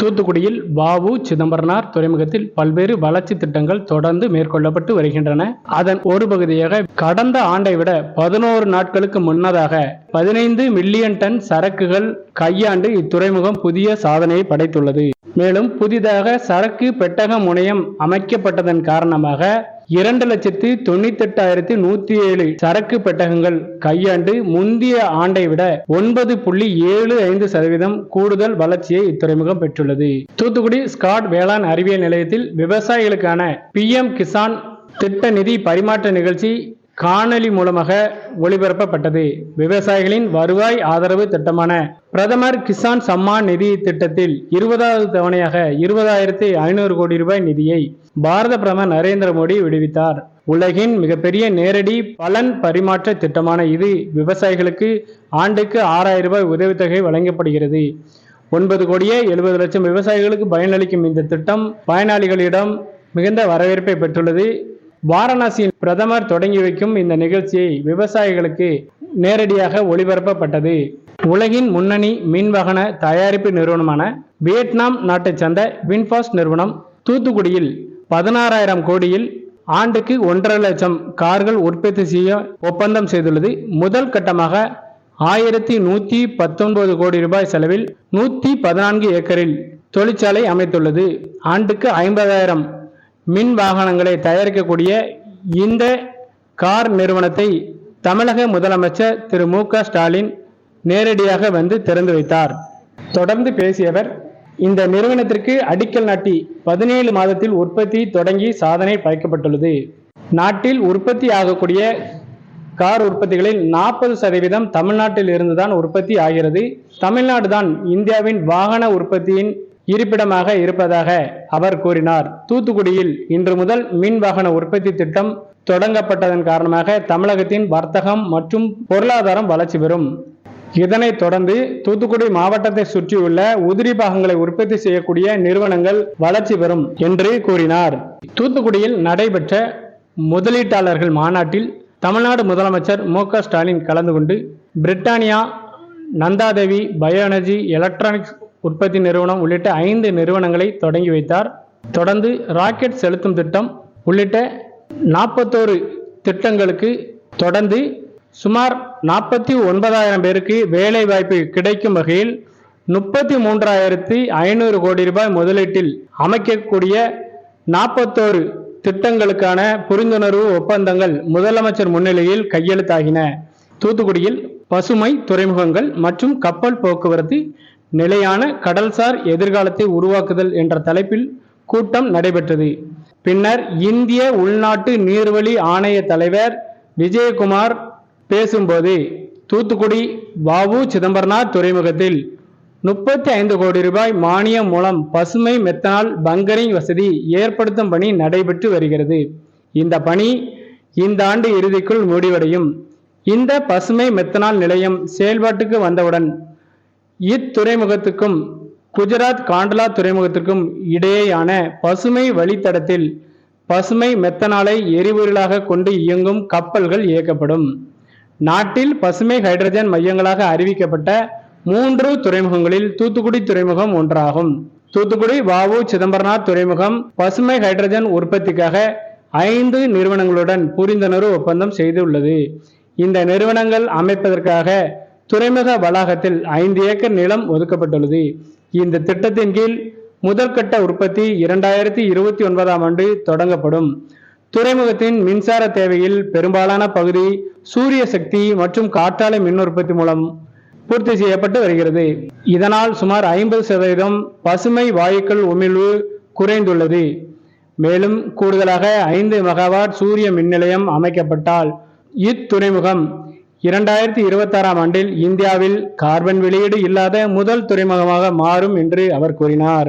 தூத்துக்குடியில் பாபு சிதம்பரனார் துறைமுகத்தில் பல்வேறு வளர்ச்சி திட்டங்கள் தொடர்ந்து மேற்கொள்ளப்பட்டு வருகின்றன. அதன் ஒரு பகுதியாக கடந்த ஆண்டை விட பதினோரு நாட்களுக்கு முன்னதாக பதினைந்து மில்லியன் டன் சரக்குகள் கையாண்டு இத்துறைமுகம் புதிய சாதனையை படைத்துள்ளது. மேலும் புதிதாக சரக்கு பெட்டக முனையம் அமைக்கப்பட்டதன் காரணமாக இரண்டு லட்சத்து தொண்ணூத்தெட்டாயிரத்தி நூத்தி ஏழு சரக்கு பெட்டகங்கள் கையாண்டு முந்தைய ஆண்டை விட ஒன்பது புள்ளி ஏழு ஐந்து சதவீதம் கூடுதல் வளர்ச்சியை இத்துறைமுகம் பெற்றுள்ளது. தூத்துக்குடி ஸ்காட் வேளாண் அறிவியல் நிலையத்தில் விவசாயிகளுக்கான பிஎம் கிசான் திட்ட நிதி பரிமாற்ற நிகழ்ச்சி காணொலி மூலமாக ஒளிபரப்பப்பட்டது. விவசாயிகளின் வருவாய் ஆதரவு திட்டமான பிரதமர் கிசான் சம்மான் நிதி திட்டத்தில் இருபதாவது தவணையாக இருபதாயிரத்தி ஐநூறு கோடி ரூபாய் நிதியை பாரத பிரதமர் நரேந்திர மோடி விடுவித்தார். உலகின் மிகப்பெரிய நேரடி பலன் பரிமாற்ற திட்டமான இது விவசாயிகளுக்கு ஆண்டுக்கு ஆறாயிரம் ரூபாய் உதவித்தொகை வழங்கப்படுகிறது. ஒன்பது கோடியே எழுபது லட்சம் விவசாயிகளுக்கு பயனளிக்கும் இந்த திட்டம் பயனாளிகளிடம் மிகுந்த வரவேற்பை பெற்றுள்ளது. வாரணாசியின் பிரதமர் தொடங்கி வைக்கும் இந்த நிகழ்ச்சியை விவசாயிகளுக்கு நேரடியாக ஒளிபரப்பப்பட்டது. உலகின் முன்னணி மின்வாகன தயாரிப்பு நிறுவனமான வியட்நாம் நாட்டைச் சேர்ந்த வின்பாஸ்ட் நிறுவனம் தூத்துக்குடியில் பதினாறாயிரம் கோடியில் ஆண்டுக்கு ஒன்றரை லட்சம் கார்கள் உற்பத்தி செய்ய ஒப்பந்தம் செய்துள்ளது. முதல் கட்டமாக ஆயிரத்தி நூத்தி பத்தொன்பது கோடி ரூபாய் செலவில் நூத்தி பதினான்கு ஏக்கரில் தொழிற்சாலை அமைத்துள்ளது. ஆண்டுக்கு ஐம்பதாயிரம் மின் வாகனங்களை தயாரிக்கக்கூடிய இந்த கார் நிறுவனத்தை தமிழக முதலமைச்சர் திரு. மு. க. ஸ்டாலின் நேரடியாக வந்து திறந்து வைத்தார். தொடர்ந்து பேசியவர் இந்த நிறுவனத்திற்கு அடிக்கல் நாட்டி பதினேழு மாதத்தில் உற்பத்தி தொடங்கி சாதனை படைக்கப்பட்டுள்ளது. நாட்டில் உற்பத்தி ஆகக்கூடிய கார் உற்பத்திகளில் நாற்பது சதவீதம் தமிழ்நாட்டில் இருந்துதான் உற்பத்தி ஆகிறது. தமிழ்நாடு தான் இந்தியாவின் வாகன உற்பத்தியின் இருப்பிடமாக இருப்பதாக அவர் கூறினார். தூத்துக்குடியில் இன்று முதல் மின் வாகன உற்பத்தி திட்டம் தொடங்கப்பட்டதன் காரணமாக தமிழகத்தின் வர்த்தகம் மற்றும் பொருளாதாரம் வளர்ச்சி பெறும். இதனைத் தொடர்ந்து தூத்துக்குடி மாவட்டத்தை சுற்றியுள்ள உதிரி பாகங்களை உற்பத்தி செய்யக்கூடிய நிறுவனங்கள் வளர்ச்சி பெறும் என்று கூறினார். தூத்துக்குடியில் நடைபெற்ற முதலீட்டாளர்கள் மாநாட்டில் தமிழ்நாடு முதலமைச்சர் மு ஸ்டாலின் கலந்து கொண்டு Britannia Nandadevi bio energy electronics உற்பத்தி நிறுவனம் உள்ளிட்ட ஐந்து நிறுவனங்களை தொடங்கி வைத்தார். தொடர்ந்து ராக்கெட் செலுத்தும் திட்டம் உள்ளிட்ட நாற்பத்தோரு திட்டங்களுக்கு தொடர்ந்து சுமார் நாற்பத்தி ஒன்பதாயிரம் பேருக்கு வேலை வாய்ப்பு கிடைக்கும் வகையில் முப்பத்தி மூன்றாயிரத்தி ஐநூறு கோடி ரூபாய் முதலீட்டில் அமைக்கக்கூடிய நாற்பத்தோரு திட்டங்களுக்கான புரிந்துணர்வு ஒப்பந்தங்கள் முதலமைச்சர் முன்னிலையில் கையெழுத்தாகின. தூத்துக்குடியில் பசுமை துறைமுகங்கள் மற்றும் கப்பல் போக்குவரத்து நிலையான கடல்சார் எதிர்காலத்தை உருவாக்குதல் என்ற தலைப்பில் கூட்டம் நடைபெற்றது. பின்னர் இந்திய உள்நாட்டு நீர்வழி ஆணைய தலைவர் விஜயகுமார் பேசும்போது தூத்துக்குடி பாபு சிதம்பரனார் துறைமுகத்தில் முப்பத்தி ஐந்து கோடி ரூபாய் மானியம் மூலம் பசுமை மெத்தனால் பங்கரிங் வசதி ஏற்படுத்தும் பணி நடைபெற்று வருகிறது. இந்த பணி இந்த ஆண்டு இறுதிக்குள் முடிவடையும். இந்த பசுமை மெத்தனால் நிலையம் செயல்பாட்டுக்கு வந்தவுடன் இத்துறைமுகத்துக்கும் குஜராத் காண்டலா துறைமுகத்திற்கும் இடையேயான பசுமை வழித்தடத்தில் பசுமை மெத்தனாலை எரிபொருளாக கொண்டு இயங்கும் கப்பல்கள் இயக்கப்படும். நாட்டில் பசுமை ஹைட்ரஜன் மையங்களாக அறிவிக்கப்பட்ட மூன்று துறைமுகங்களில் தூத்துக்குடி துறைமுகம் ஒன்றாகும். தூத்துக்குடி வாவு சிதம்பரநாத் துறைமுகம் பசுமை ஹைட்ரஜன் உற்பத்திக்காக ஐந்து நிறுவனங்களுடன் புரிந்துணர்வு ஒப்பந்தம் செய்துள்ளது. இந்த நிறுவனங்கள் அமைப்பதற்காக துறைமுக வளாகத்தில் ஐந்து ஏக்கர் நிலம் ஒதுக்கப்பட்டுள்ளது. இந்த திட்டத்தின் கீழ் முதற்கட்ட உற்பத்தி இரண்டாயிரத்தி இருபத்தி ஒன்பதாம் ஆண்டு தொடங்கப்படும். துறைமுகத்தின் மின்சார தேவையில் பெரும்பாலான பகுதி சூரிய சக்தி மற்றும் காற்றாலை மின் உற்பத்தி மூலம் பூர்த்தி செய்யப்பட்டு வருகிறது. இதனால் சுமார் ஐம்பது சதவீதம் பசுமை வாயுக்கள் உமிழ்வு குறைந்துள்ளது. மேலும் கூடுதலாக ஐந்து மெகாவாட் சூரிய மின் நிலையம் அமைக்கப்பட்டால் இத்துறைமுகம் இரண்டாயிரத்தி இருபத்தாறாம் ஆண்டில் இந்தியாவில் கார்பன் வெளியீடு இல்லாத முதல் துறைமுகமாக மாறும் என்று அவர் கூறினார்.